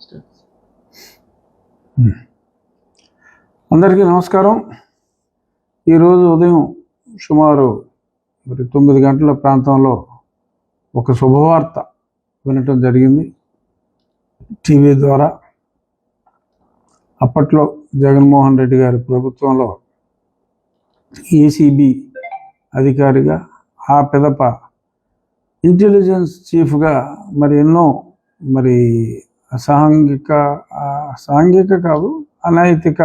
Hmm. అందరికీ నమస్కారం. ఈరోజు ఉదయం సుమారు మరి తొమ్మిది గంటల ప్రాంతంలో ఒక శుభవార్త వినటం జరిగింది. టీవీ ద్వారా అప్పట్లో జగన్మోహన్ రెడ్డి గారి ప్రభుత్వంలో ఏసీబీ అధికారిగా ఆ పిదప ఇంటెలిజెన్స్ చీఫ్గా మరి ఎన్నో మరి అసాంఘిక సాంఘిక కాదు అనైతిక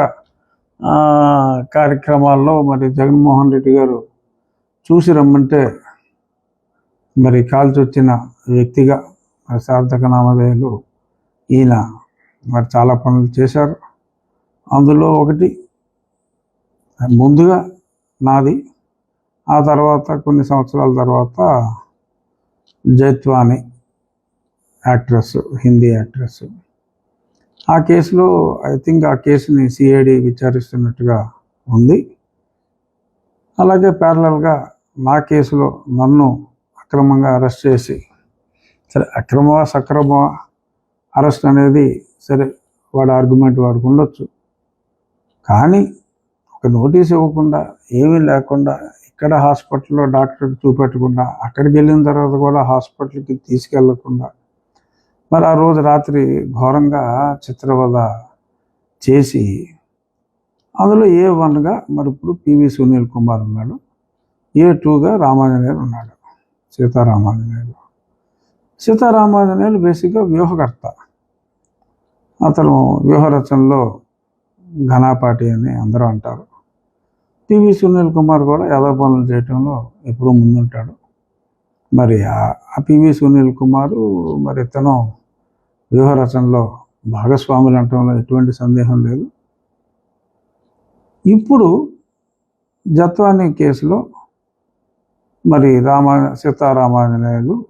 కార్యక్రమాల్లో మరి జగన్మోహన్ రెడ్డి గారు చూసి రమ్మంటే మరి కాల్చి వచ్చిన వ్యక్తిగా మరి సార్థక నామధేయులు ఈయన మరి చాలా పనులు చేశారు. అందులో ఒకటి ముందుగా నాది ఆ తర్వాత కొన్ని సంవత్సరాల తర్వాత జైత్వాని యాక్ట్రస్ హిందీ యాక్ట్రస్. ఆ కేసులో ఐ థింక్ ఆ కేసుని సిఐడి విచారిస్తున్నట్టుగా ఉంది. అలాగే ప్యారలల్గా నా కేసులో నన్ను అక్రమంగా అరెస్ట్ చేసి సరే అక్రమ సక్రమ అరెస్ట్ అనేది సరే వాడి ఆర్గ్యుమెంట్ వాడికి ఉండొచ్చు. కానీ ఒక నోటీస్ ఇవ్వకుండా ఏమీ లేకుండా ఇక్కడ హాస్పిటల్లో డాక్టర్కి చూపెట్టకుండా అక్కడికి వెళ్ళిన తర్వాత కూడా హాస్పిటల్కి తీసుకెళ్ళకుండా మరి ఆ రోజు రాత్రి ఘోరంగా చిత్రవద చేసి అందులో ఏ వన్గా మరి ఇప్పుడు పివి సునీల్ కుమార్ ఉన్నాడు ఏ టూగా రామాంజనేయులు ఉన్నాడు సీతారామాంజనేయులు. సీతారామాంజనేయులు బేసిక్గా వ్యూహకర్త. అతను వ్యూహరచనలో ఘనాపాటి అని అందరూ అంటారు. పివి సునీల్ కుమార్ కూడా యాదవ పనులు చేయటంలో ఎప్పుడూ ముందుంటాడు. మరి ఆ- పివి సునీల్ కుమారు మరి ఇతను వ్యూహరచనలో భాగస్వాములు అంటంలో ఎటువంటి సందేహం లేదు. ఇప్పుడు జత్వాని కేసులో మరి రామా సీతారామాంజనేయులు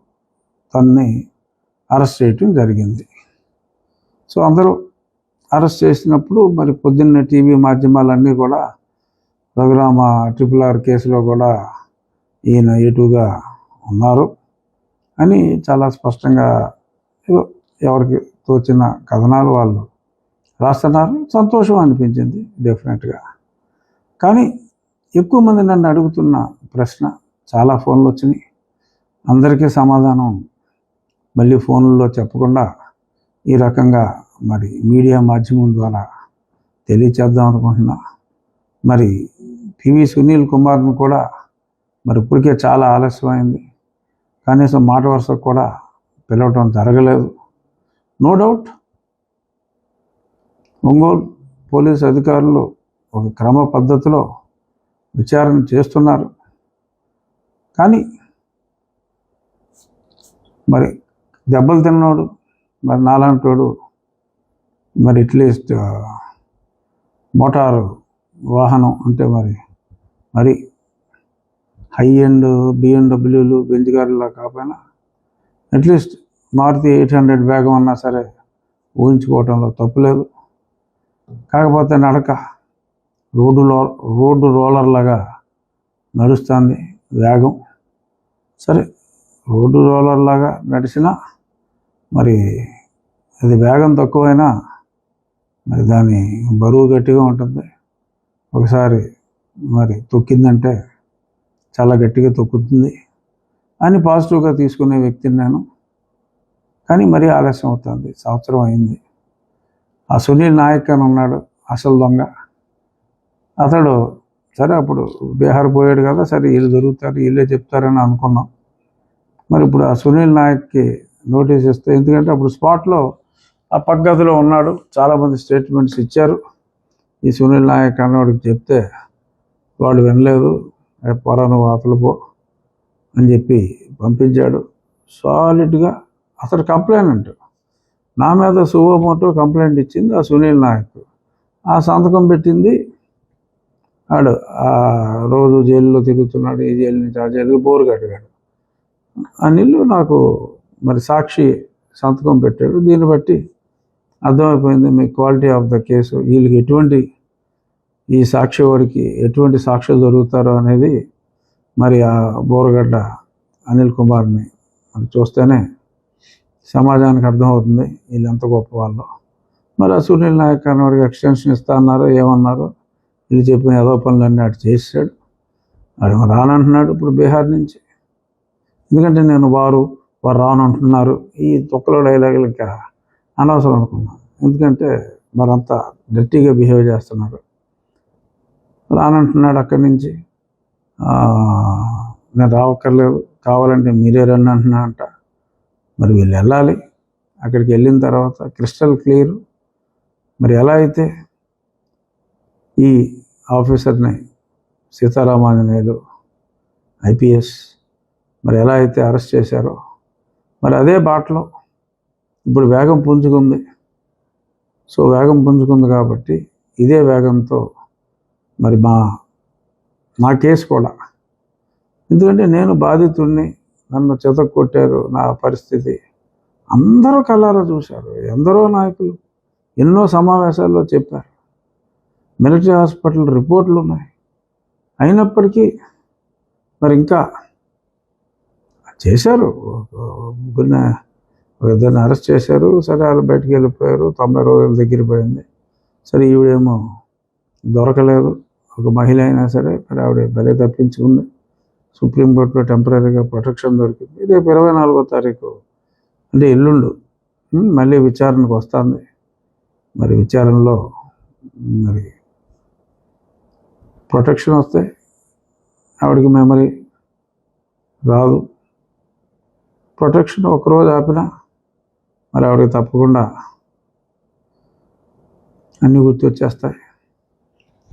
తన్ని అరెస్ట్ చేయటం జరిగింది. సో అందరూ అరెస్ట్ చేసినప్పుడు మరి పొద్దున్న టీవీ మాధ్యమాలన్నీ కూడా రఘురామ ట్రిపుల్ ఆర్ కేసులో కూడా ఈయన ఎటుగా ఉన్నారు అని చాలా స్పష్టంగా ఏదో ఎవరికి తోచిన కథనాలు వాళ్ళు రాస్తున్నారు. సంతోషం అనిపించింది డెఫినెట్గా కానీ ఎక్కువ మంది నన్ను అడుగుతున్న ప్రశ్న చాలా ఫోన్లు వచ్చినాయి. అందరికీ సమాధానం మళ్ళీ ఫోన్లలో చెప్పకుండా ఈ రకంగా మరి మీడియా మాధ్యమం ద్వారా తెలియచేద్దాం అనుకుంటున్నా. మరి పివి సునీల్ కుమార్ని కూడా మరి ఇప్పటికే చాలా ఆలస్యమైంది. కనీసం మాట వరుసకు కూడా పిలవటం జరగలేదు. నో డౌట్ ఒంగోలు పోలీస్ అధికారులు ఒక క్రమ పద్ధతిలో విచారణ చేస్తున్నారు. కానీ మరి దెబ్బలు తిన్నోడు మరి నాలాంటోడు మరి అట్లీస్ట్ మోటారు వాహనం అంటే మరి మరి హై అండ్ బిఎండబ్ల్యూలు బెంజ్ కార్లా కాకపోయినా అట్లీస్ట్ మారుతి ఎయిట్ హండ్రెడ్ వేగం అన్నా సరే ఊహించుకోవటంలో తప్పులేదు కాకపోతే నడక రోడ్డు రోడ్డు రోలర్లాగా నడుస్తుంది వేగం. సరే రోడ్డు రోలర్లాగా నడిచినా మరి అది వేగం తక్కువైనా మరి దాని బరువు గట్టిగా ఉంటుంది. ఒకసారి మరి తొక్కిందంటే చాలా గట్టిగా తొక్కుతుంది అని పాజిటివ్గా తీసుకునే వ్యక్తిని నేను. కానీ మరీ ఆలస్యం అవుతుంది. సంవత్సరం అయింది. ఆ సునీల్ నాయక్ అని ఉన్నాడు అసలు దొంగ. అతడు సరే అప్పుడు బీహార్ పోయాడు కదా సరే వీళ్ళు దొరుకుతారు వీళ్ళే చెప్తారని అనుకున్నాం. మరి ఇప్పుడు ఆ సునీల్ నాయక్కి నోటీస్ ఇస్తే ఎందుకంటే అప్పుడు స్పాట్లో ఆ పక్కగదిలో ఉన్నాడు. చాలామంది స్టేట్మెంట్స్ ఇచ్చారు. ఈ సునీల్ నాయక్ అన్నవాడికి చెప్తే వాడు వినలేదు. "ఏ పోరా పో అని చెప్పి పంపించాడు. సాలిడ్గా అతడు కంప్లైంట్ నా మీద సువోమోటో కంప్లైంట్ ఇచ్చింది ఆ సునీల్ నాయక్. ఆ సంతకం పెట్టింది. ఆడు ఆ రోజు జైల్లో తిరుగుతున్నాడు ఈ జైలు నుంచి ఆ జైలుకి బోరు కట్టాడు. అనిల్ నాకు మరి సాక్షి సంతకం పెట్టాడు. దీన్ని బట్టి అర్థమైపోయింది మీ క్వాలిటీ ఆఫ్ ద కేసు. వీళ్ళకి ఎటువంటి ఈ సాక్షి వాడికి ఎటువంటి సాక్షులు దొరుకుతారో అనేది మరి ఆ బోరగడ్డ అనిల్ కుమార్ని మరి చూస్తేనే సమాజానికి అర్థమవుతుంది వీళ్ళు ఎంత గొప్ప వాళ్ళు. మరి ఆ సునీల్ నాయక్ అన్న వాడికి ఎక్స్టెన్షన్ ఇస్తా అన్నారు ఏమన్నారు వీళ్ళు చెప్పిన ఏదో పనులన్నీ అటు చేసాడు వాడు రానంటున్నాడు ఇప్పుడు బీహార్ నుంచి. ఎందుకంటే నేను వారు వారు రానంటున్నారు. ఈ తొక్కలో డైలాగులు ఇంకా అనవసరం అనుకున్నాను. ఎందుకంటే మరంతా డర్టీగా బిహేవ్ చేస్తున్నారు. రానంటున్నాడు అక్కడి నుంచి. నేను రావక్కర్లేదు కావాలంటే మీరే రండి అంటున్నా అంట మరి వీళ్ళు వెళ్ళాలి. అక్కడికి వెళ్ళిన తర్వాత క్రిస్టల్ క్లియర్. మరి ఎలా అయితే ఈ ఆఫీసర్ని సీతారామాంజనేయులు ఐపీఎస్ మరి ఎలా అయితే అరెస్ట్ చేశారో మరి అదే బాటలో ఇప్పుడు వేగం పుంజుకుంది. సో వేగం పుంజుకుంది కాబట్టి ఇదే వేగంతో మరి మా నా కేసు కూడా. ఎందుకంటే నేను బాధితుడిని నన్ను చెతకు కొట్టారు నా పరిస్థితి. అందరూ కళ్ళారా చూశారు. ఎందరో నాయకులు ఎన్నో సమావేశాల్లో చెప్పారు. మిలిటరీ హాస్పిటల్ రిపోర్ట్లు ఉన్నాయి. అయినప్పటికీ మరి ఇంకా చేశారు. ముగ్గురిని ఇద్దరిని అరెస్ట్ చేశారు. సరే వాళ్ళు బయటికి వెళ్ళిపోయారు. తొంభై రోజుల దగ్గర పోయింది సరే ఈవిడేమో దొరకలేదు. ఒక మహిళ అయినా సరే మరి ఆవిడ బలే తప్పించుకుంది. సుప్రీంకోర్టులో టెంపరీగా ప్రొటెక్షన్ దొరికింది. రేపు ఇరవై నాలుగో తారీఖు. అంటే ఎల్లుండు. మళ్ళీ విచారణకు వస్తుంది. మరి విచారణలో మరి ప్రొటెక్షన్ వస్తే ఆవిడకి మెమరీ రాదు. ప్రొటెక్షన్ ఒకరోజు ఆపినా మరి ఆవిడకి తప్పకుండా అన్నీ గుర్తొచ్చేస్తాయి.